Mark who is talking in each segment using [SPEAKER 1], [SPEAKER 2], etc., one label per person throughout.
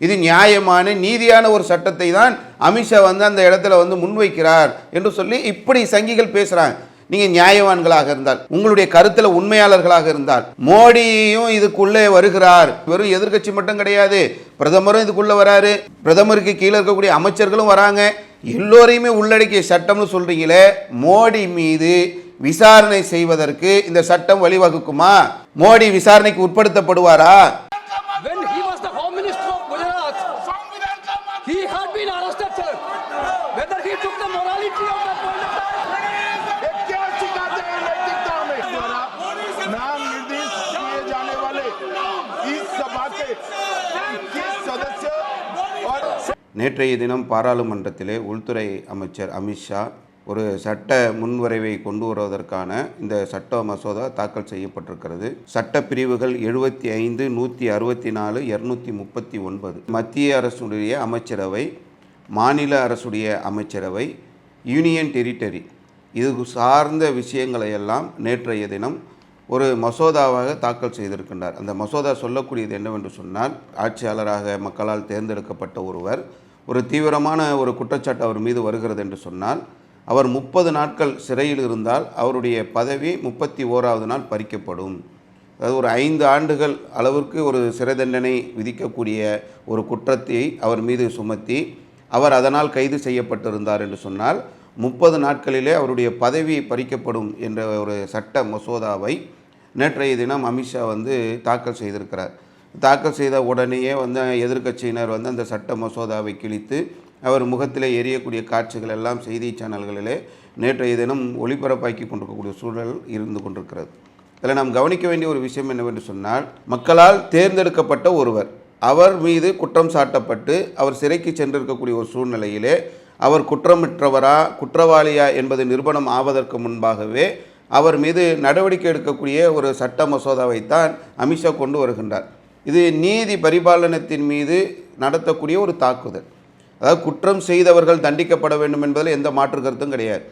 [SPEAKER 1] இது நியாயமான நீதியான ஒரு சட்டத்தை தான் அமித்ஷா வந்து அந்த இடத்துல வந்து முன்வைக்கிறார் என்று சொல்லி இப்படி சங்கிகள் பேசுகிறாங்க நீங்கள் நியாயவான்களாக இருந்தால் உங்களுடைய கருத்தில் உண்மையாளர்களாக இருந்தால் மோடியும் இதுக்குள்ளே வருகிறார். வெறும் எதிர்க்கட்சி மட்டும் கிடையாது. பிரதமரும் இதுக்குள்ளே வராரு. பிரதமருக்கு கீழே இருக்கக்கூடிய அமைச்சர்களும் வராங்க. எல்லோரையுமே உள்ளடக்கிய சட்டம்னு சொல்கிறீங்களே மோடி மீது விசாரணை செய்வதற்கு இந்த சட்டம் வழிவகுக்குமா? மோடி விசாரணைக்கு உட்படுத்தப்படுவாரா? நேற்றைய தினம் பாராளுமன்றத்திலே உள்துறை அமைச்சர் அமித்ஷா ஒரு சட்ட முன்வரைவை கொண்டு வருவதற்கான இந்த சட்ட மசோதா தாக்கல் செய்யப்பட்டிருக்கிறது. சட்ட பிரிவுகள் எழுபத்தி ஐந்து நூற்றி அறுபத்தி நாலு இரநூத்தி முப்பத்தி ஒன்பது. மத்திய அரசுடைய அமைச்சரவை மாநில அரசுடைய அமைச்சரவை யூனியன் டெரிட்டரி. இது சார்ந்த விஷயங்களை எல்லாம் நேற்றைய தினம் ஒரு மசோதாவாக தாக்கல் செய்திருக்கின்றார். அந்த மசோதா சொல்லக்கூடியது என்னவென்று சொன்னால் ஆட்சியாளராக மக்களால் தேர்ந்தெடுக்கப்பட்ட ஒருவர் ஒரு தீவிரமான ஒரு குற்றச்சாட்டு அவர் மீது வருகிறது என்று சொன்னால் அவர் முப்பது நாட்கள் சிறையில் இருந்தால் அவருடைய பதவி முப்பத்தி ஓராவது நாள் பறிக்கப்படும். அதாவது ஒரு ஐந்து ஆண்டுகள் அளவிற்கு ஒரு சிறை தண்டனை விதிக்கக்கூடிய ஒரு குற்றத்தை அவர் மீது சுமத்தி அவர் அதனால் கைது செய்யப்பட்டிருந்தார் என்று சொன்னால் முப்பது நாட்களிலே அவருடைய பதவி பறிக்கப்படும் என்ற ஒரு சட்ட மசோதாவை நேற்றைய தினம் அமித்ஷா வந்து தாக்கல் செய்திருக்கிறார். தாக்கல் செய்த உடனேயே வந்து எதிர்க்கட்சியினர் வந்து அந்த சட்ட மசோதாவை கிழித்து அவர் முகத்தில் எரியக்கூடிய காட்சிகள் எல்லாம் செய்தி சேனல்களிலே நேற்றைய தினம் ஒளிபரப்பாக்கி கொண்டிருக்கக்கூடிய சூழல் இருந்து கொண்டிருக்கிறது. இதில் நாம் கவனிக்க வேண்டிய ஒரு விஷயம் என்னவென்று சொன்னால் மக்களால் தேர்ந்தெடுக்கப்பட்ட ஒருவர் அவர் மீது குற்றம் சாட்டப்பட்டு அவர் சிறைக்கு சென்றிருக்கக்கூடிய ஒரு சூழ்நிலையிலே அவர் குற்றமற்றவரா குற்றவாளியா என்பது நிரூபணம் ஆவதற்கு முன்பாகவே அவர் மீது நடவடிக்கை எடுக்கக்கூடிய ஒரு சட்ட மசோதாவைத்தான் அமித்ஷா கொண்டு வருகின்றார். இது நீதி பரிபாலனத்தின் மீது நடத்தக்கூடிய ஒரு தாக்குதல். அதாவது குற்றம் செய்தவர்கள் தண்டிக்கப்பட வேண்டும் என்பதில் எந்த மாற்று கருத்தும் கிடையாது.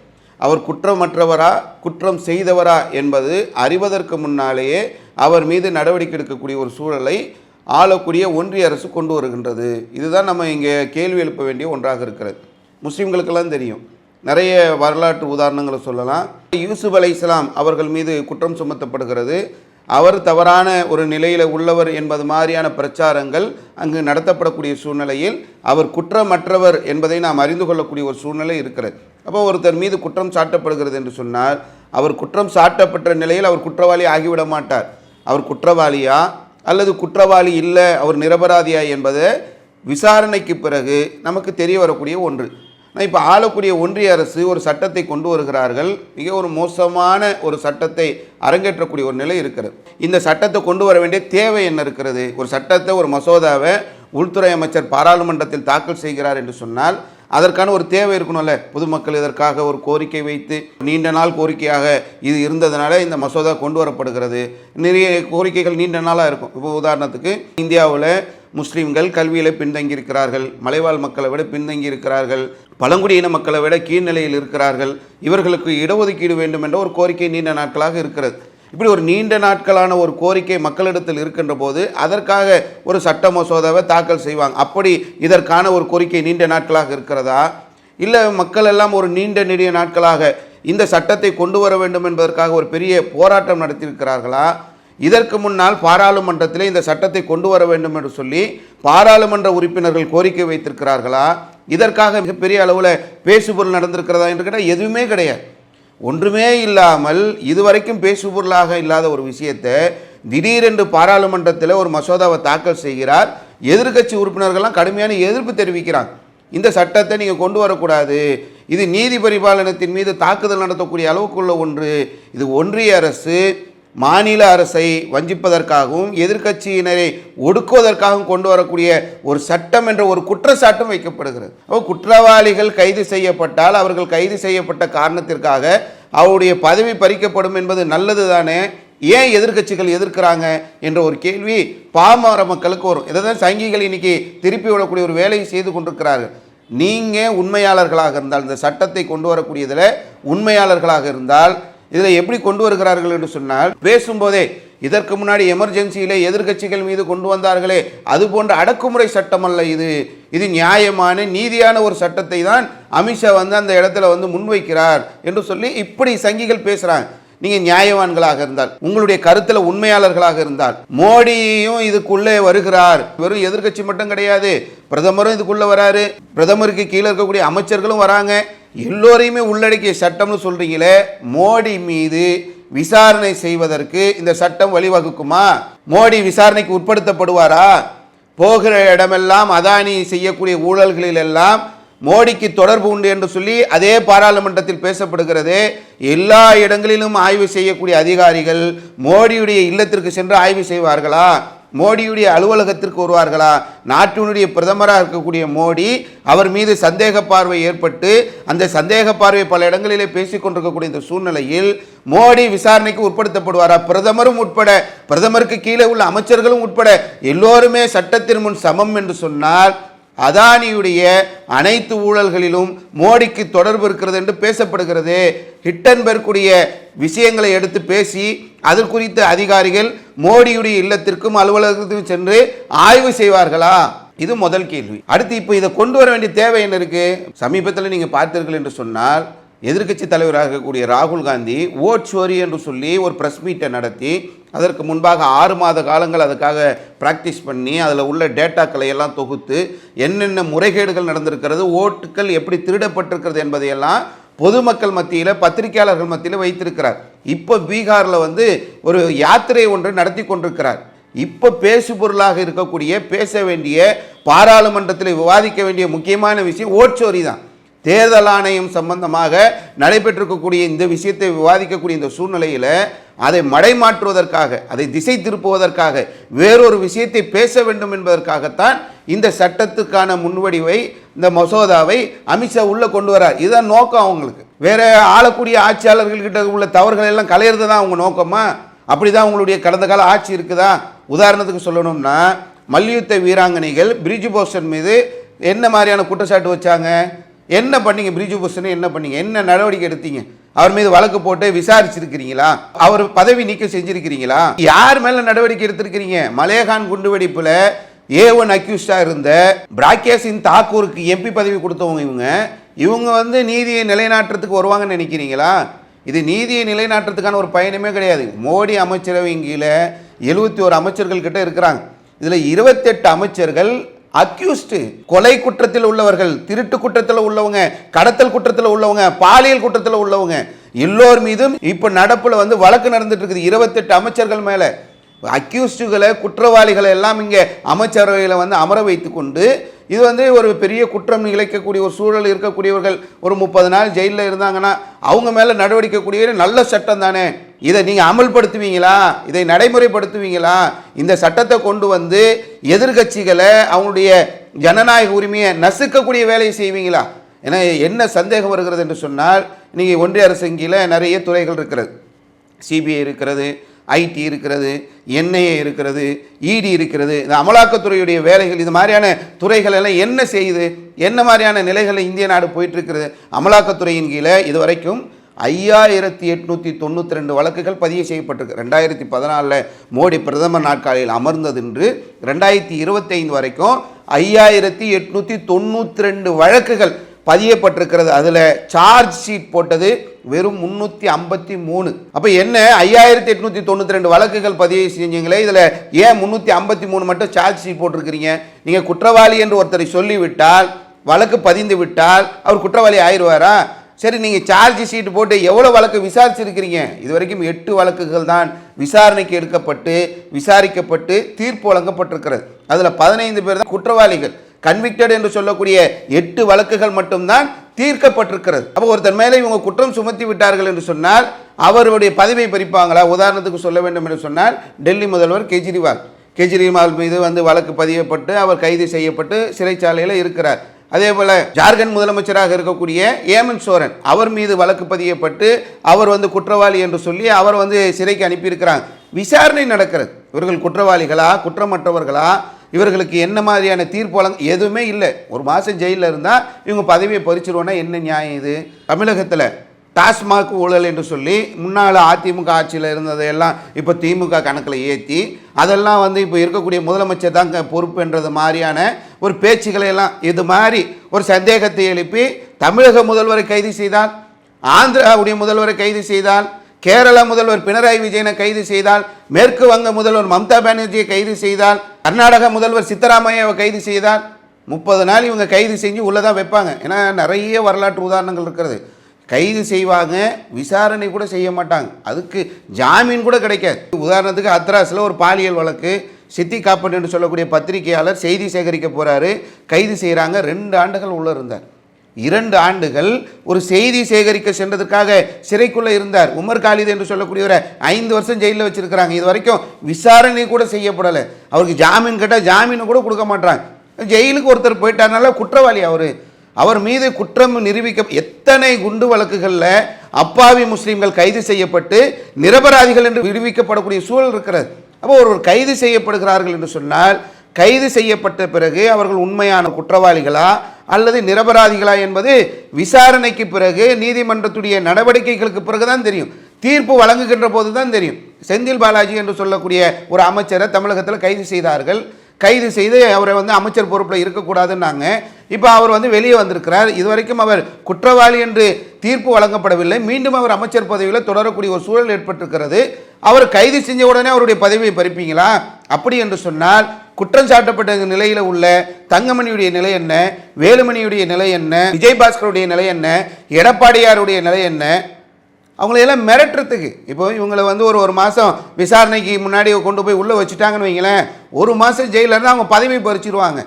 [SPEAKER 1] அவர் குற்றமற்றவரா குற்றம் செய்தவரா என்பது அறிவதற்கு முன்னாலேயே அவர் மீது நடவடிக்கை எடுக்கக்கூடிய ஒரு சூழலை ஆளக்கூடிய ஒன்றிய அரசு கொண்டு வருகின்றது. இதுதான் நம்ம இங்கே கேள்வி எழுப்ப வேண்டிய ஒன்றாக இருக்கிறது. முஸ்லீம்களுக்கெல்லாம் தெரியும். நிறைய வரலாற்று உதாரணங்களை சொல்லலாம். யூசுப் அலை இஸ்லாம் அவர்கள் மீது குற்றம் சுமத்தப்படுகிறது. அவர் தவறான ஒரு நிலையில் உள்ளவர் என்பது மாதிரியான பிரச்சாரங்கள் அங்கு நடத்தப்படக்கூடிய சூழ்நிலையில் அவர் குற்றமற்றவர் என்பதை நாம் அறிந்து கொள்ளக்கூடிய ஒரு சூழ்நிலை இருக்கிறது. அப்போ ஒருத்தர் மீது குற்றம் சாட்டப்படுகிறது என்று சொன்னால் அவர் குற்றம் சாட்டப்பட்ட நிலையில் அவர் குற்றவாளி ஆகிவிட மாட்டார். அவர் குற்றவாளியா அல்லது குற்றவாளி இல்லை அவர் நிரபராதியா என்பதை விசாரணைக்கு பிறகு நமக்கு தெரிய வரக்கூடிய ஒன்று. ஆனால் இப்போ ஆளக்கூடிய ஒன்றிய அரசு ஒரு சட்டத்தை கொண்டு வருகிறார்கள். மிக ஒரு மோசமான ஒரு சட்டத்தை அரங்கேற்றக்கூடிய ஒரு நிலை இருக்கிறது. இந்த சட்டத்தை கொண்டு வர வேண்டிய தேவை என்ன இருக்கிறது? ஒரு சட்டத்தை ஒரு மசோதாவை உள்துறை அமைச்சர் பாராளுமன்றத்தில் தாக்கல் செய்கிறார் என்று சொன்னால் அதற்கான ஒரு தேவை இருக்கணும்ல. பொதுமக்கள் இதற்காக ஒரு கோரிக்கை வைத்து நீண்ட நாள் கோரிக்கையாக இது இருந்ததுனால இந்த மசோதா கொண்டு வரப்படுகிறது. நிறைய கோரிக்கைகள் நீண்ட நாளாக இருக்கும். இப்போ உதாரணத்துக்கு இந்தியாவில் முஸ்லீம்கள் கல்வியில் பின்தங்கி இருக்கிறார்கள் மலைவாழ் மக்களை விட பின்தங்கி இருக்கிறார்கள் பழங்குடியின மக்களை விட கீழ்நிலையில் இருக்கிறார்கள். இவர்களுக்கு இடஒதுக்கீடு வேண்டும் என்ற ஒரு கோரிக்கை நீண்ட நாட்களாக இருக்கிறது. இப்படி ஒரு நீண்ட நாட்களான ஒரு கோரிக்கை மக்களிடத்தில் இருக்கின்ற போது அதற்காக ஒரு சட்ட மசோதாவை தாக்கல் செய்வாங்க. அப்படி இதற்கான ஒரு கோரிக்கை நீண்ட நாட்களாக இருக்கிறதா? இல்லை மக்கள் எல்லாம் ஒரு நீண்ட நெடிய நாட்களாக இந்த சட்டத்தை கொண்டு வர வேண்டும் என்பதற்காக ஒரு பெரிய போராட்டம் நடத்தியிருக்கிறார்களா? இதற்கு முன்னால் பாராளுமன்றத்தில் இந்த சட்டத்தை கொண்டு வர வேண்டும் என்று சொல்லி பாராளுமன்ற உறுப்பினர்கள் கோரிக்கை வைத்திருக்கிறார்களா? இதற்காக மிகப்பெரிய அளவில் பேசுபொருள் நடந்திருக்கிறதா என்று கேட்டால் எதுவுமே கிடையாது. ஒன்றுமே இல்லாமல் இதுவரைக்கும் பேசுபொருளாக இல்லாத ஒரு விஷயத்தை திடீரென்று பாராளுமன்றத்தில் ஒரு மசோதாவை தாக்கல் செய்கிறார். எதிர்க்கட்சி உறுப்பினர்கள்லாம் கடுமையான எதிர்ப்பு தெரிவிக்கிறாங்க. இந்த சட்டத்தை நீங்கள் கொண்டு வரக்கூடாது. இது நீதி பரிபாலனத்தின் மீது தாக்குதல் நடத்தக்கூடிய அளவுக்குள்ள ஒன்று. இது ஒன்றிய அரசு மாநில அரசை வஞ்சிப்பதற்காகவும் எதிர்க்கட்சியினரை ஒடுக்குவதற்காகவும் கொண்டு வரக்கூடிய ஒரு சட்டம் என்ற ஒரு குற்றச்சாட்டும் வைக்கப்படுகிறது. அப்போ குற்றவாளிகள் கைது செய்யப்பட்டால் அவர்கள் கைது செய்யப்பட்ட காரணத்திற்காக அவருடைய பதவி பறிக்கப்படும் என்பது நல்லது தானே ஏன் எதிர்க்கட்சிகள் எதிர்க்கிறாங்க என்ற ஒரு கேள்வி பாமர மக்களுக்கு வரும். இதை தான் சங்கிகள் இன்னைக்கு திருப்பி விடக்கூடிய ஒரு வேலையை செய்து கொண்டிருக்கிறார்கள். நீங்கள் உண்மையாளர்களாக இருந்தால் இந்த சட்டத்தை கொண்டு வரக்கூடியதில் உண்மையாளர்களாக இருந்தால் இதில் எப்படி கொண்டு வருகிறார்கள் என்று சொன்னால் பேசும்போதே இதற்கு முன்னாடி எமர்ஜென்சியிலே எதிர்கட்சிகள் மீது கொண்டு வந்தார்களே அது போன்ற அடக்குமுறை சட்டம் அல்ல இது. இது நியாயமான நீதியான ஒரு சட்டத்தை தான் அமித்ஷா வந்து அந்த இடத்துல வந்து முன்வைக்கிறார் என்று சொல்லி இப்படி சங்கிகள் பேசுகிறாங்க நீங்கள் நியாயவான்களாக இருந்தால் உங்களுடைய கருத்தில் உண்மையாளர்களாக இருந்தால் மோடியும் இதுக்குள்ளே வருகிறார். வெறும் எதிர்க்கட்சி மட்டும் கிடையாது. பிரதமரும் இதுக்குள்ளே வராரு. பிரதமருக்கு கீழே இருக்கக்கூடிய அமைச்சர்களும் வராங்க. எல்லோரையுமே உள்ளடக்கிய சட்டம்னு சொல்றீங்களே மோடி மீது விசாரணை செய்வதற்கு இந்த சட்டம் வழிவகுக்குமா? மோடி விசாரணைக்கு உட்படுத்தப்படுவாரா? போகிற இடமெல்லாம் அதானி செய்யக்கூடிய ஊழல்களில் எல்லாம் மோடிக்கு தொடர்பு உண்டு என்று சொல்லி அதே பாராளுமன்றத்தில் பேசப்படுகிறது. எல்லா இடங்களிலும் ஆய்வு செய்யக்கூடிய அதிகாரிகள் மோடியுடைய இல்லத்திற்கு சென்று ஆய்வு செய்வார்களா? மோடியுடைய அலுவலகத்திற்கு வருவார்களா? நாட்டினுடைய பிரதமராக இருக்கக்கூடிய மோடி அவர் மீது சந்தேக பார்வை ஏற்பட்டு அந்த சந்தேக பார்வை பல இடங்களிலே பேசிக் கொண்டிருக்கக்கூடிய இந்த சூழ்நிலையில் மோடி விசாரணைக்கு உட்படுத்தப்படுவாரா? பிரதமரும் உட்பட பிரதமருக்கு கீழே உள்ள அமைச்சர்களும் உட்பட எல்லோருமே சட்டத்தின் முன் சமம் என்று சொன்னால் அதானியுடைய அனைத்து ஊழல்களிலும் மோடிக்கு தொடர்பு இருக்கிறது என்று பேசப்படுகிறது. ஹிட்டன்பர்க்குடைய விஷயங்களை எடுத்து பேசி அது குறித்த அதிகாரிகள் மோடியுடைய இல்லத்திற்கும் அலுவலகத்திற்கும் சென்று ஆய்வு செய்வார்களா? இது முதல் கேள்வி. அடுத்து இப்போ இதை கொண்டு வர வேண்டிய தேவை என்ன இருக்கு? சமீபத்தில் நீங்கள் பார்த்தீர்கள் என்று சொன்னால் எதிர்க்கட்சி தலைவராக இருக்கக்கூடிய ராகுல் காந்தி ஓட் சோரி என்று சொல்லி ஒரு ப்ரெஸ் மீட்டை நடத்தி அதற்கு முன்பாக ஆறு மாத காலங்கள் அதுக்காக ப்ராக்டிஸ் பண்ணி அதில் உள்ள டேட்டாக்களை எல்லாம் தொகுத்து என்னென்ன முறைகேடுகள் நடந்திருக்கிறது ஓட்டுக்கள் எப்படி திருடப்பட்டிருக்கிறது என்பதையெல்லாம் பொதுமக்கள் மத்தியில் பத்திரிகையாளர்கள் மத்தியில் வைத்திருக்கிறார். இப்போ பீகாரில் வந்து ஒரு யாத்திரை ஒன்று நடத்தி கொண்டிருக்கிறார். இப்போ பேசு பொருளாக இருக்கக்கூடிய பேச வேண்டிய பாராளுமன்றத்தில் விவாதிக்க வேண்டிய முக்கியமான விஷயம் ஓட்சோரி தான். தேர்தல் ஆணையம் சம்பந்தமாக நடைபெற்றிருக்கக்கூடிய இந்த விஷயத்தை விவாதிக்கக்கூடிய இந்த சூழ்நிலையில் அதை மடைமாற்றுவதற்காக அதை திசை திருப்புவதற்காக வேறொரு விஷயத்தை பேச வேண்டும் என்பதற்காகத்தான் இந்த சட்டத்துக்கான முன்வடிவை இந்த மசோதாவை அமித்ஷா உள்ளே கொண்டு வரார். இதுதான் நோக்கம் அவங்களுக்கு. வேற ஆளக்கூடிய ஆட்சியாளர்கள்கிட்ட உள்ள தவறுகள் எல்லாம் கலையிறது தான் அவங்க நோக்கமா? அப்படிதான் அவங்களுடைய கடந்த கால ஆட்சி இருக்குதா? உதாரணத்துக்கு சொல்லணும்னா மல்யுத்த வீராங்கனைகள் பிரிஜு போஸ்டன் மீது என்ன மாதிரியான குற்றச்சாட்டு வச்சாங்க? என்ன பண்ணீங்க? பிரிஜு பூஷன் என்ன பண்ணீங்க? என்ன நடவடிக்கை எடுத்தீங்க? அவர் மீது வழக்கு போட்டு விசாரிச்சிருக்கிறீங்களா? அவர் பதவி நீக்கம் செஞ்சிருக்கிறீங்களா? யார் மேல நடவடிக்கை எடுத்திருக்கிறீங்க? மலேகான் குண்டுவெடிப்புல ஏ ஒன் அக்யூஸ்டா இருந்த பிராகேஷின் தாக்கூருக்கு எம்பி பதவி கொடுத்தவங்க இவங்க. இவங்க வந்து நீதியை நிலைநாட்டுறதுக்கு வருவாங்கன்னு நினைக்கிறீங்களா? இது நீதியை நிலைநாட்டுறதுக்கான ஒரு பயணமே கிடையாது. மோடி அமைச்சரவை கீழே எழுபத்தி ஒரு அமைச்சர்கள் கிட்ட இருக்கிறாங்க. இதில் இருபத்தெட்டு அமைச்சர்கள் அக்யூஸ்டு. கொலை குற்றத்தில் உள்ளவர்கள் திருட்டு குற்றத்தில் உள்ளவங்க கடத்தல் குற்றத்தில் உள்ளவங்க பாலியல் குற்றத்தில் உள்ளவங்க எல்லோர் மீதும் இப்போ நடப்பில் வந்து வழக்கு நடந்துட்டு இருக்குது. இருபத்தெட்டு அமைச்சர்கள் மேலே அக்யூஸ்டுகளை குற்றவாளிகளை எல்லாம் இங்கே அமைச்சரவையில் வந்து அமர வைத்து கொண்டு இது வந்து ஒரு பெரிய குற்றம் இழைக்கக்கூடிய ஒரு சூழல் இருக்கக்கூடியவர்கள். ஒரு முப்பது நாள் ஜெயிலில் இருந்தாங்கன்னா அவங்க மேலே நடவடிக்கை கூடிய நல்ல சட்டம் தானே. இதை நீங்கள் அமல்படுத்துவீங்களா? இதை நடைமுறைப்படுத்துவீங்களா? இந்த சட்டத்தை கொண்டு வந்து எதிர்கட்சிகளை அவங்களுடைய ஜனநாயக உரிமையை நசுக்கக்கூடிய வேலையை செய்வீங்களா? ஏன்னா என்ன சந்தேகம் வருகிறது என்று சொன்னால் நீங்கள் ஒன்றிய அரசு கீழே நிறைய துறைகள் இருக்கிறது. சிபிஐ இருக்கிறது ஐடி இருக்கிறது என்ஐஏ இருக்கிறது இடி இருக்கிறது இந்த அமலாக்கத்துறையுடைய வேலைகள் இது மாதிரியான துறைகள் எல்லாம் என்ன செய்யுது? என்ன மாதிரியான நிலைகளில் இந்திய நாடு போயிட்டு இருக்கிறது? அமலாக்கத்துறையின் கீழே இது வரைக்கும் ஐயாயிரத்தி எட்நூற்றி தொண்ணூற்றி ரெண்டு வழக்குகள் பதிவு செய்யப்பட்டிருக்கு. ரெண்டாயிரத்தி பதினாலில் மோடி பிரதமர் நாட்காலில் அமர்ந்தது என்று ரெண்டாயிரத்தி இருபத்தைந்து வரைக்கும் ஐயாயிரத்தி எட்நூற்றி தொண்ணூற்றி ரெண்டு வழக்குகள் பதியப்பட்டிருக்கிறது. அதில் சார்ஜ் ஷீட் போட்டது வெறும் முந்நூற்றி ஐம்பத்தி மூணு. அப்போ என்ன? ஐயாயிரத்தி எட்நூற்றி தொண்ணூற்றி ரெண்டு வழக்குகள் பதிவு செஞ்சீங்களே இதில் ஏன் முந்நூற்றி ஐம்பத்தி மூணு மட்டும் சார்ஜ் ஷீட் போட்டிருக்கிறீங்க? நீங்கள் குற்றவாளி என்று ஒருத்தரை சொல்லிவிட்டால் வழக்கு பதிந்து விட்டால் அவர் குற்றவாளி ஆயிடுவாரா? சரி நீங்கள் சார்ஜ் ஷீட் போட்டு எவ்வளோ வழக்கு விசாரிச்சிருக்கிறீங்க? இது வரைக்கும் எட்டு வழக்குகள் தான் விசாரணைக்கு எடுக்கப்பட்டு விசாரிக்கப்பட்டு தீர்ப்பு வழங்கப்பட்டிருக்கிறது. அதில் பதினைந்து பேர் தான் குற்றவாளிகள். கன்விக்டட் என்று சொல்லக்கூடிய எட்டு வழக்குகள் மட்டும்தான் தீர்க்கப்பட்டிருக்கிறது. அப்போ ஒருத்தர் மேலே இவங்க குற்றம் சுமத்தி விட்டார்கள் என்று சொன்னால் அவருடைய பதவியை பறிப்பாங்களா? உதாரணத்துக்கு சொல்ல வேண்டும் என்று சொன்னால் டெல்லி முதல்வர் கெஜ்ரிவால். கெஜ்ரிவால் மீது வந்து வழக்கு பதியப்பட்டு அவர் கைது செய்யப்பட்டு சிறைச்சாலையில் இருக்கிறார். அதே போல ஜார்க்கண்ட் முதலமைச்சராக இருக்கக்கூடிய ஏமன் சோரன் அவர் மீது வழக்கு பதியப்பட்டு அவர் வந்து குற்றவாளி என்று சொல்லி அவர் வந்து சிறைக்கு அனுப்பியிருக்கிறாங்க. விசாரணை நடக்கிறது. இவர்கள் குற்றவாளிகளா குற்றமற்றவர்களா? இவர்களுக்கு என்ன மாதிரியான தீர்ப்பு வழங்க? எதுவுமே இல்லை. ஒரு மாதம் ஜெயிலில் இருந்தால் இவங்க பதவியை பறிச்சிருவோன்னா என்ன நியாயம் இது? தமிழகத்தில் டாஸ்மாக் ஊழல் என்று சொல்லி முன்னால் அதிமுக ஆட்சியில் இருந்ததையெல்லாம் இப்போ திமுக கணக்கில் ஏற்றி அதெல்லாம் வந்து இப்போ இருக்கக்கூடிய முதலமைச்சர் தான் பொறுப்புன்றது மாதிரியான ஒரு பேச்சுக்களை எல்லாம் இது மாதிரி ஒரு சந்தேகத்தை எழுப்பி தமிழக முதல்வரை கைது செய்தால் ஆந்திராவுடைய முதல்வரை கைது செய்தால் கேரள முதல்வர் பினராயி விஜயனை கைது செய்தால் மேற்கு வங்க முதல்வர் மம்தா பானர்ஜியை கைது செய்தால் கர்நாடக முதல்வர் சித்தராமையாவை கைது செய்தால் முப்பது நாள் இவங்க கைது செஞ்சு உள்ளே தான் வைப்பாங்க. ஏன்னா நிறைய வரலாற்று உதாரணங்கள் இருக்கிறது. கைது செய்வாங்க விசாரணை கூட செய்ய மாட்டாங்க. அதுக்கு ஜாமீன் கூட கிடைக்காது. உதாரணத்துக்கு அத்ராஸில் ஒரு பாலியல் வழக்கு சித்தி காப்பன் என்று சொல்லக்கூடிய பத்திரிகையாளர் செய்தி சேகரிக்க போகிறாரு கைது செய்கிறாங்க ரெண்டு ஆண்டுகள் உள்ளே இருந்தார். இரண்டு ஆண்டுகள் ஒரு செய்தி சேகரிக்க சென்றதற்காக சிறைக்குள்ளே இருந்தார். உமர் காலித் என்று சொல்லக்கூடியவரை ஐந்து வருஷம் ஜெயிலில் வச்சுருக்கிறாங்க. இது வரைக்கும் விசாரணை கூட செய்யப்படலை. அவருக்கு ஜாமீன் கேட்டால் ஜாமீன் கூட கொடுக்க மாட்டாங்க ஜெயிலுக்கு ஒருத்தர் போயிட்டார்னால குற்றவாளி அவர். அவர் மீது குற்றம் நிரூபிக்க எத்தனை குண்டு வழக்குகளில் அப்பாவி முஸ்லீம்கள் கைது செய்யப்பட்டு நிரபராதிகள் என்று விடுவிக்கப்படக்கூடிய சூழல் இருக்கிறது. அப்போ ஒருவர் கைது செய்யப்படுகிறார்கள் என்று சொன்னால் கைது செய்யப்பட்ட பிறகு அவர்கள் உண்மையான குற்றவாளிகளா அல்லது நிரபராதிகளா என்பது விசாரணைக்கு பிறகு நீதிமன்றத்துடைய நடவடிக்கைகளுக்கு பிறகுதான் தெரியும். தீர்ப்பு வழங்குகின்ற போது தான் தெரியும். செந்தில் பாலாஜி என்று சொல்லக்கூடிய ஒரு அமைச்சரை தமிழகத்தில் கைது செய்தார்கள். கைது செய்து அவரை வந்து அமைச்சர் பொறுப்பில் இருக்கக்கூடாதுன்னாங்க. இப்போ அவர் வந்து வெளியே வந்திருக்கிறார். இதுவரைக்கும் அவர் குற்றவாளி என்று தீர்ப்பு வழங்கப்படவில்லை. மீண்டும் அவர் அமைச்சர் பதவியில் தொடரக்கூடிய ஒரு சூழல் ஏற்பட்டிருக்கிறது. அவர் கைது செஞ்ச உடனே அவருடைய பதவியை பறிப்பீங்களா? அப்படி என்று சொன்னால் குற்றம் சாட்டப்பட்ட நிலையில் உள்ள தங்கமணியுடைய நிலை என்ன? வேலுமணியுடைய நிலை என்ன? விஜயபாஸ்கருடைய நிலை என்ன? எடப்பாடியாருடைய நிலை என்ன? அவங்களையெல்லாம் மிரட்டுறதுக்கு. இப்போ இவங்களை வந்து ஒரு ஒரு மாதம் விசாரணைக்கு முன்னாடி கொண்டு போய் உள்ளே வச்சுட்டாங்கன்னு வைங்களேன் ஒரு மாதம் ஜெயிலில் இருந்து அவங்க பதவி பறிச்சிருவாங்க.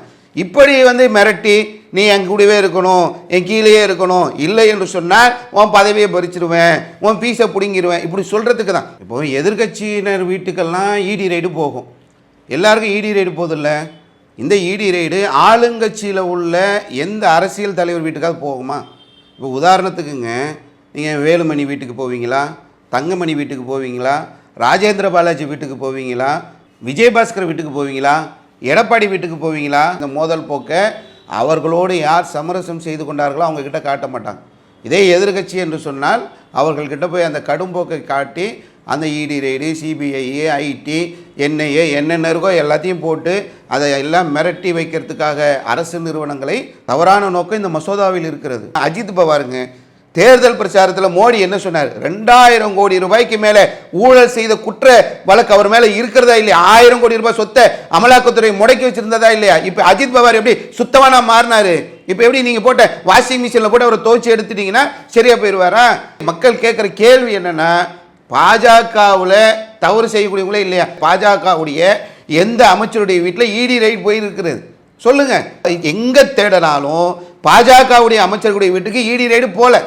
[SPEAKER 1] இப்படி வந்து மிரட்டி நீ என் கூடவே இருக்கணும் என் கீழேயே இருக்கணும் இல்லை என்று சொன்னால் உன் பதவியை பறிச்சிருவேன் உன் பீஸை பிடுங்கிடுவேன் இப்படி சொல்கிறதுக்கு தான். இப்போ எதிர்க்கட்சியினர் வீட்டுக்கெல்லாம் இடி ரைடு போகும். எல்லாருக்கும் இடி ரைடு போதில்ல இந்த இடி ரைடு ஆளுங்கட்சியில் உள்ள எந்த அரசியல் தலைவர் வீட்டுக்காவது போகுமா? இப்போ உதாரணத்துக்குங்க நீங்கள் வேலுமணி வீட்டுக்கு போவீங்களா? தங்கமணி வீட்டுக்கு போவீங்களா? ராஜேந்திர பாலாஜி வீட்டுக்கு போவீங்களா? விஜயபாஸ்கர் வீட்டுக்கு போவீங்களா? எடப்பாடி வீட்டுக்கு போவீங்களா? இந்த மோதல் போக்க அவர்களோடு யார் சமரசம் செய்து கொண்டார்களோ அவங்கக்கிட்ட காட்ட மாட்டாங்க. இதே எதிர்கட்சி என்று சொன்னால் அவர்கள்கிட்ட போய் அந்த கடும்போக்கை காட்டி அந்த இடி ரெய்டு சிபிஐ ஐடி என்ஐஏ என்னென்ன இருக்கோ எல்லாத்தையும் போட்டு அதை எல்லாம் மிரட்டி வைக்கிறதுக்காக அரசு நிறுவனங்களை தவறான நோக்கம் இந்த மசோதாவில் இருக்கிறது. அஜித் பவாருங்க தேர்தல் பிரச்சாரத்தில் மோடி என்ன சொன்னார்? ரெண்டாயிரம் கோடி ரூபாய்க்கு மேலே ஊழல் செய்த குற்ற வழக்கு அவர் மேலே இருக்கிறதா இல்லையா? ஆயிரம் கோடி ரூபாய் சொத்தை அமலாக்கத்துறை முடக்கி வச்சிருந்ததா இல்லையா? இப்போ அஜித் பவார் எப்படி சுத்தமான மாறினாரு? இப்போ எப்படி நீங்கள் போட்ட வாஷிங் மிஷினில் போட்டு அவரை துவச்சி எடுத்துட்டீங்கன்னா சரியா போயிடுவாரா மக்கள் கேட்குற கேள்வி என்னன்னா பாஜகவில் தவறு செய்யக்கூடியவங்களே இல்லையா? பாஜகவுடைய எந்த அமைச்சருடைய வீட்டில் இடி ரைட் போயிருக்கிறது? சொல்லுங்கள் எங்கே தேடினாலும் பாஜகவுடைய அமைச்சர்களுடைய வீட்டுக்கு இடி ரைடு போகல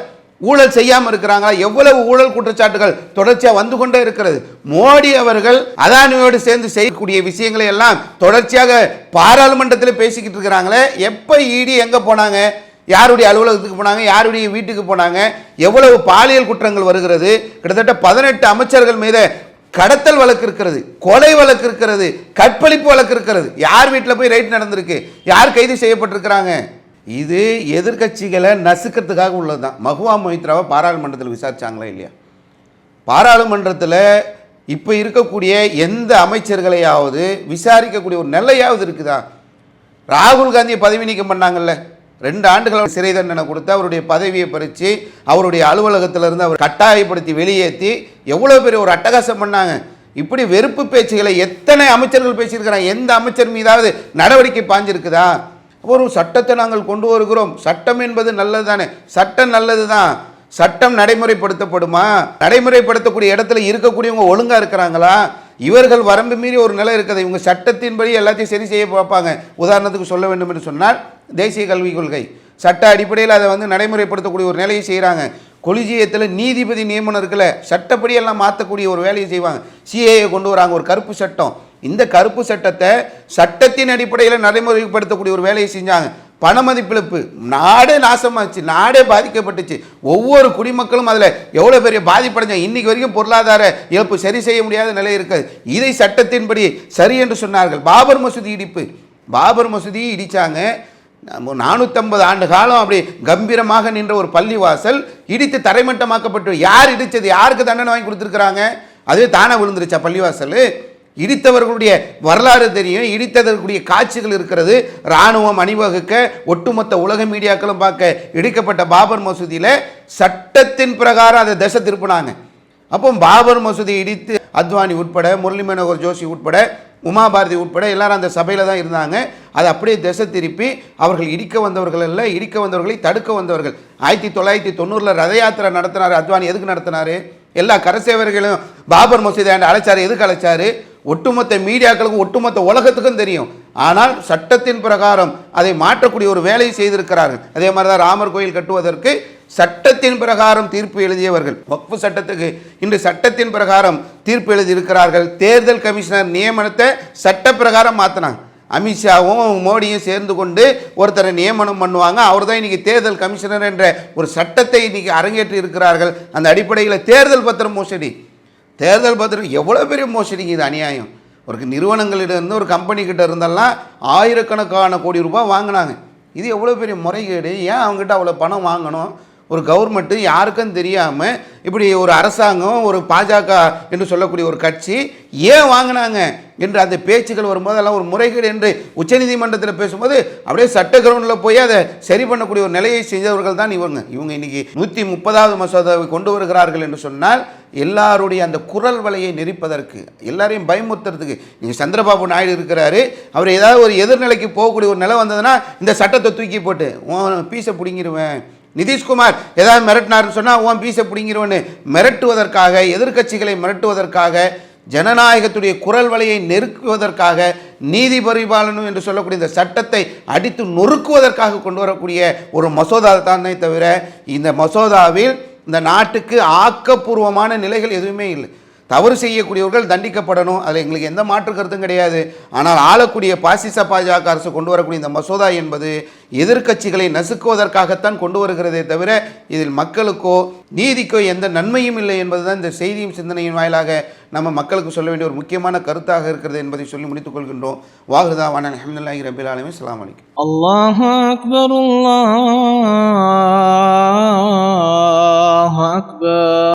[SPEAKER 1] ஊழல் செய்யாமல் இருக்கிறாங்களா? எவ்வளவு ஊழல் குற்றச்சாட்டுகள் தொடர்ச்சியாக வந்து கொண்டே இருக்கிறது? மோடி அவர்கள் அதானியோடு சேர்ந்து செய்யக்கூடிய விஷயங்களை எல்லாம் தொடர்ச்சியாக பாராளுமன்றத்தில் பேசிக்கிட்டு இருக்கிறாங்களே. எப்போ இடி எங்கே போனாங்க? யாருடைய அலுவலகத்துக்கு போனாங்க? யாருடைய வீட்டுக்கு போனாங்க? எவ்வளவு பாலியல் குற்றங்கள் வருகிறது? கிட்டத்தட்ட பதினெட்டு அமைச்சர்கள் மீது கடத்தல் வழக்கு இருக்கிறது கொலை வழக்கு இருக்கிறது கற்பழிப்பு வழக்கு இருக்கிறது. யார் வீட்டில் போய் ரைட் நடந்திருக்கு? யார் கைது செய்யப்பட்டிருக்கிறாங்க? இது எதிர்க்கட்சிகளை நசுக்கிறதுக்காக உள்ளது தான் மகுவா மொய்த்ராவை பாராளுமன்றத்தில் விசாரிச்சாங்களா இல்லையா? பாராளுமன்றத்தில் இப்போ இருக்கக்கூடிய எந்த அமைச்சர்களையாவது விசாரிக்கக்கூடிய ஒரு நிலையாவது இருக்குதா? ராகுல் காந்தியை பதவி நீக்கம் பண்ணாங்கல்ல. ரெண்டு ஆண்டுகள் சிறை தண்டனை கொடுத்து அவருடைய பதவியை பறித்து அவருடைய அலுவலகத்திலிருந்து அவர் கட்டாயப்படுத்தி வெளியேற்றி எவ்வளோ பெரிய ஒரு அட்டகாசம் பண்ணாங்க. இப்படி வெறுப்பு பேச்சுகளை எத்தனை அமைச்சர்கள் பேசியிருக்கிறாங்க? எந்த அமைச்சர் மீதாவது நடவடிக்கை பாஞ்சிருக்குதா ஒரு சட்டத்தை நாங்கள் கொண்டு வருகிறோம். சட்டம் என்பது நல்லது தானே சட்டம் நல்லது தான் சட்டம் நடைமுறைப்படுத்தப்படுமா? நடைமுறைப்படுத்தக்கூடிய இடத்துல இருக்கக்கூடியவங்க ஒழுங்காக இருக்கிறாங்களா? இவர்கள் வரம்பு மீறி ஒரு நிலை இருக்குது. இவங்க சட்டத்தின்படி எல்லாத்தையும் சரி செய்ய பார்ப்பாங்க. உதாரணத்துக்கு சொல்ல வேண்டும் என்று சொன்னால் தேசிய கல்விக் கொள்கை. சட்ட அடிப்படையில் அதை வந்து நடைமுறைப்படுத்தக்கூடிய ஒரு நிலையை செய்கிறாங்க கொலிஜியத்தில் நீதிபதி நியமனம் இருக்குல்ல சட்டப்படி எல்லாம் மாற்றக்கூடிய ஒரு வேலையை செய்வாங்க. சிஏஏ கொண்டு வராங்க. ஒரு கருப்பு சட்டம். இந்த கருப்பு சட்டத்தை சட்டத்தின் அடிப்படையில் நடைமுறைப்படுத்தக்கூடிய ஒரு வேலையை செஞ்சாங்க. பணமதிப்பிழப்பு நாடே நாசமாச்சு நாடே பாதிக்கப்பட்டுச்சு. ஒவ்வொரு குடிமக்களும் அதில் எவ்வளோ பெரிய பாதிப்படைஞ்சாங்க இன்றைக்கி வரைக்கும் பொருளாதார இழப்பு சரி செய்ய முடியாத நிலை இருக்குது. இதை சட்டத்தின்படி சரி என்று சொன்னார்கள். பாபர் மசூதி இடிப்பு. பாபர் மசூதியை இடித்தாங்க நானூற்றம்பது ஆண்டு காலம் அப்படி கம்பீரமாக நின்ற ஒரு பள்ளிவாசல் இடித்து தரைமட்டமாக்கப்பட்டு யார் இடித்தது யாருக்கு தண்டனை வாங்கி கொடுத்துருக்குறாங்க? அதுவே தானே விழுந்துருச்சா பள்ளிவாசல்? இடித்தவர்களுடைய வரலாறு தெரியும். இடித்ததற்குரிய காட்சிகள் இருக்கிறது. இராணுவம் அணிவகுக்க ஒட்டுமொத்த உலக மீடியாக்களும் பார்க்க இடிக்கப்பட்ட பாபர் மசூதியில் சட்டத்தின் பிரகாரம் அதை திசை திருப்பினாங்க. அப்போ பாபர் மசூதி இடித்து அத்வானி உட்பட முரளி மனோகர் ஜோஷி உட்பட உமா பாரதி உட்பட எல்லாரும் அந்த சபையில் தான் இருந்தாங்க. அதை அப்படியே திசை திருப்பி அவர்கள் இடிக்க வந்தவர்கள் இல்லை இடிக்க வந்தவர்களை தடுக்க வந்தவர்கள். ஆயிரத்தி தொள்ளாயிரத்தி தொண்ணூறில் ரத யாத்திரை நடத்தினார் அத்வானி. எதுக்கு நடத்தினார்? எல்லா கரசேவர்களும் பாபர் மசூதி ஆண்டு எதுக்கு அழைச்சார்? ஒட்டுமொத்த மீடியாக்களுக்கும் ஒட்டுமொத்த உலகத்துக்கும் தெரியும். ஆனால் சட்டத்தின் பிரகாரம் அதை மாற்றக்கூடிய ஒரு வேலையை செய்திருக்கிறார்கள். அதே மாதிரி தான் ராமர் கோயில் கட்டுவதற்கு சட்டத்தின் பிரகாரம் தீர்ப்பு எழுதியவர்கள். வக்ஃபு சட்டத்துக்கு இன்று சட்டத்தின் பிரகாரம் தீர்ப்பு எழுதியிருக்கிறார்கள். தேர்தல் கமிஷனர் நியமனத்தை சட்ட பிரகாரம் மாற்றினாங்க அமித்ஷாவும் மோடியும் சேர்ந்து கொண்டு ஒருத்தரை நியமனம் பண்ணுவாங்க. அவர் தான் இன்றைக்கி தேர்தல் கமிஷனர் என்ற ஒரு சட்டத்தை இன்றைக்கி அரங்கேற்றி இருக்கிறார்கள். அந்த அடிப்படையில் தேர்தல் பத்திரம் மோசடி. தேர்தல் பார்த்துட்டு எவ்வளோ பெரிய மோசடிங்க இது அநியாயம். ஒரு நிறுவனங்களிடம் ஒரு கம்பெனிக்கிட்ட இருந்தெல்லாம் ஆயிரக்கணக்கான கோடி ரூபாய் வாங்கினாங்க. இது எவ்வளோ பெரிய முறைகேடு? ஏன் அவங்ககிட்ட அவ்வளோ பணம் வாங்கணும்? ஒரு கவர்மெண்ட்டு யாருக்கும் தெரியாமல் இப்படி ஒரு அரசாங்கம் ஒரு பாஜக என்று சொல்லக்கூடிய ஒரு கட்சி ஏன் வாங்கினாங்க என்று அந்த பேச்சுக்கள் வரும்போது அதெல்லாம் ஒரு முறைகேடு என்று உச்சநீதிமன்றத்தில் பேசும்போது அப்படியே சட்ட கிரவுண்டில் போய் அதை சரி பண்ணக்கூடிய ஒரு நிலையை செஞ்சவர்கள் தான் இவங்க. இவங்க இன்னைக்கு நூற்றி முப்பதாவது மசோதாவை கொண்டு வருகிறார்கள் என்று சொன்னால் எல்லாருடைய அந்த குரல் வலையை நெரிப்பதற்கு எல்லாரையும் பயமுறுத்துறதுக்கு நீங்கள் சந்திரபாபு நாயுடு இருக்கிறாரு அவர் ஏதாவது ஒரு எதிர்நிலைக்கு போகக்கூடிய ஒரு நிலை வந்ததுன்னா இந்த சட்டத்தை தூக்கி போட்டு உன் பீஸை பிடிங்கிடுவேன் நிதிஷ்குமார் ஏதாவது மிரட்டினார்னு சொன்னால் உன் பீஸை பிடிங்கிருவன்னு. மிரட்டுவதற்காக எதிர்க்கட்சிகளை மிரட்டுவதற்காக ஜனநாயகத்துடைய குரல் வலையை நெருக்குவதற்காக நீதி பரிபாலனம் என்று சொல்லக்கூடிய இந்த சட்டத்தை அடித்து நொறுக்குவதற்காக கொண்டு வரக்கூடிய ஒரு மசோதா தானே தவிர இந்த மசோதாவில் இந்த நாட்டுக்கு ஆக்கப்பூர்வமான நிலைகள் எதுவுமே இல்லை. தவறு செய்யக்கூடியவர்கள் தண்டிக்கப்படணும். அதில் எங்களுக்கு எந்த மாற்று கருத்தும் கிடையாது. ஆனால் ஆளக்கூடிய பாசிச பாஜக அரசு கொண்டு வரக்கூடிய இந்த மசோதா என்பது எதிர்க்கட்சிகளை நசுக்குவதற்காகத்தான் கொண்டு வருகிறதே தவிர இதில் மக்களுக்கோ நீதிக்கோ எந்த நன்மையும் இல்லை என்பதுதான் இந்த செய்தியும் சிந்தனையின் வாயிலாக நம்ம மக்களுக்கு சொல்ல வேண்டிய ஒரு முக்கியமான கருத்தாக இருக்கிறது என்பதை சொல்லி முடித்துக் கொள்கின்றோம். வாகுதாவான அஹமதுல்லாஹி ரபில் ஆலமி சலாம் அலிக்
[SPEAKER 2] அல்லாஹ் அக்பர் அல்லாஹ் அக்பர்